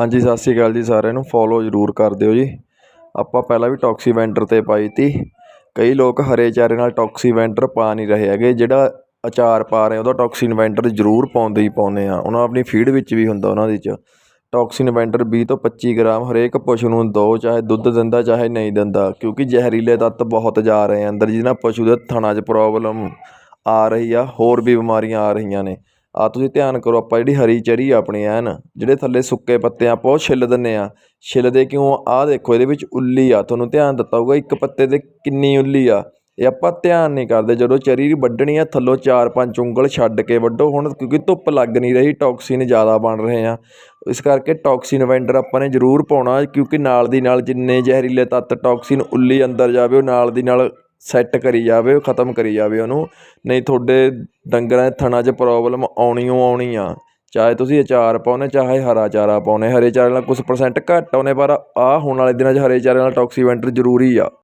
ਹਾਂਜੀ, ਸਤਿ ਸ਼੍ਰੀ ਅਕਾਲ ਜੀ ਸਾਰਿਆਂ ਨੂੰ। ਫੋਲੋ ਜ਼ਰੂਰ ਕਰ ਦਿਓ ਜੀ। ਆਪਾਂ ਪਹਿਲਾਂ ਵੀ ਟੌਕਸੀ ਵੈਂਟਰ 'ਤੇ ਪਾਈ ਤੀ। ਕਈ ਲੋਕ ਹਰੇ ਚਾਰੇ ਨਾਲ ਟੌਕਸੀ ਵੈਂਟਰ ਪਾ ਨਹੀਂ ਰਹੇ ਹੈਗੇ। ਜਿਹੜਾ ਅਚਾਰ ਪਾ ਰਹੇ ਉਹਦਾ ਟੌਕਸੀਨ ਵੈਂਟਰ ਜ਼ਰੂਰ ਪਾਉਂਦੇ ਹੀ ਪਾਉਂਦੇ ਆ। ਉਹਨਾਂ ਆਪਣੀ ਫੀਡ ਵਿੱਚ ਵੀ ਹੁੰਦਾ ਉਹਨਾਂ ਦੇ 'ਚ। ਟੌਕਸੀਨ ਵੈਂਟਰ 20 ਤੋਂ 25 ਗ੍ਰਾਮ ਹਰੇਕ ਪਸ਼ੂ ਨੂੰ ਦਿਓ ਚਾਹੇ ਦੁੱਧ ਦਿੰਦਾ, ਚਾਹੇ ਨਹੀਂ ਦਿੰਦਾ। ਕਿਉਂਕਿ ਜ਼ਹਿਰੀਲੇ ਤੱਤ ਬਹੁਤ ਜਾ ਰਹੇ ਆ ਅੰਦਰ, ਜਿਹਦੇ ਨਾਲ ਪਸ਼ੂ ਦੇ ਥਣਾ 'ਚ ਪ੍ਰੋਬਲਮ ਆ ਰਹੀ ਆ, ਹੋਰ ਵੀ ਬਿਮਾਰੀਆਂ ਆ ਰਹੀਆਂ ਨੇ। ਆ ਤੁਸੀਂ ਧਿਆਨ ਕਰੋ, ਆਪਾਂ ਜਿਹੜੀ ਹਰੀ ਚਰੀ ਆ ਆਪਣੀ ਐਨ, ਜਿਹੜੇ ਥੱਲੇ ਸੁੱਕੇ ਪੱਤੇ ਆ ਆਪਾਂ ਉਹ ਛਿੱਲ ਦਿੰਦੇ ਆ। ਛਿੱਲਦੇ ਕਿਉਂ? ਆਹ ਦੇਖੋ, ਇਹਦੇ ਵਿੱਚ ਉੱਲੀ ਆ, ਤੁਹਾਨੂੰ ਧਿਆਨ ਦਿੱਤਾ ਹੋਊਗਾ, ਇੱਕ ਪੱਤੇ 'ਤੇ ਕਿੰਨੀ ਉੱਲੀ ਆ। ਇਹ ਆਪਾਂ ਧਿਆਨ ਨਹੀਂ ਕਰਦੇ, ਜਦੋਂ ਚਰੀ ਵੱਢਣੀ ਆ, ਥੱਲੋਂ ਚਾਰ ਪੰਜ ਉਂਗਲ ਛੱਡ ਕੇ ਵੱਢੋ, ਹੁਣ ਕਿਉਂਕਿ ਧੁੱਪ ਲੱਗ ਨਹੀਂ ਰਹੀ, ਟੌਕਸੀਨ ਜ਼ਿਆਦਾ ਬਣ ਰਹੇ ਆ। ਇਸ ਕਰਕੇ ਟੌਕਸੀਨ ਵੈਂਡਰ ਆਪਾਂ ਨੇ ਜ਼ਰੂਰ ਪਾਉਣਾ, ਕਿਉਂਕਿ ਨਾਲ ਦੀ ਨਾਲ ਜਿੰਨੇ ਜ਼ਹਿਰੀਲੇ ਤੱਤ ਟੌਕਸੀਨ ਉੱਲੀ ਅੰਦਰ ਜਾਵੇ, ਉਹ ਨਾਲ ਦੀ ਨਾਲ ਸੈੱਟ ਕਰੀ ਜਾਵੇ, ਖਤਮ ਕਰੀ ਜਾਵੇ ਉਹਨੂੰ। ਨਹੀਂ, ਤੁਹਾਡੇ ਡੰਗਰਾਂ ਦੇ ਥਣਾਂ 'ਚ ਪ੍ਰੋਬਲਮ ਆਉਣੀ ਓ ਆਉਣੀ ਆ ਚਾਹੇ ਤੁਸੀਂ ਅਚਾਰ ਪਾਉਨੇ ਚਾਹੇ ਹਰਾ ਚਾਰਾ ਪਾਉਨੇ ਹਰੇ ਚਾਰੇ ਨਾਲ ਕੁਛ ਪਰਸੈਂਟ ਘੱਟ ਆਉਨੇ ਪਰ ਆਹ ਹੋਣ ਵਾਲੇ ਦਿਨਾਂ 'ਚ ਹਰੇ ਚਾਰੇ ਨਾਲ ਟੌਕਸੀਵੈਂਟਰ ਜ਼ਰੂਰੀ ਆ।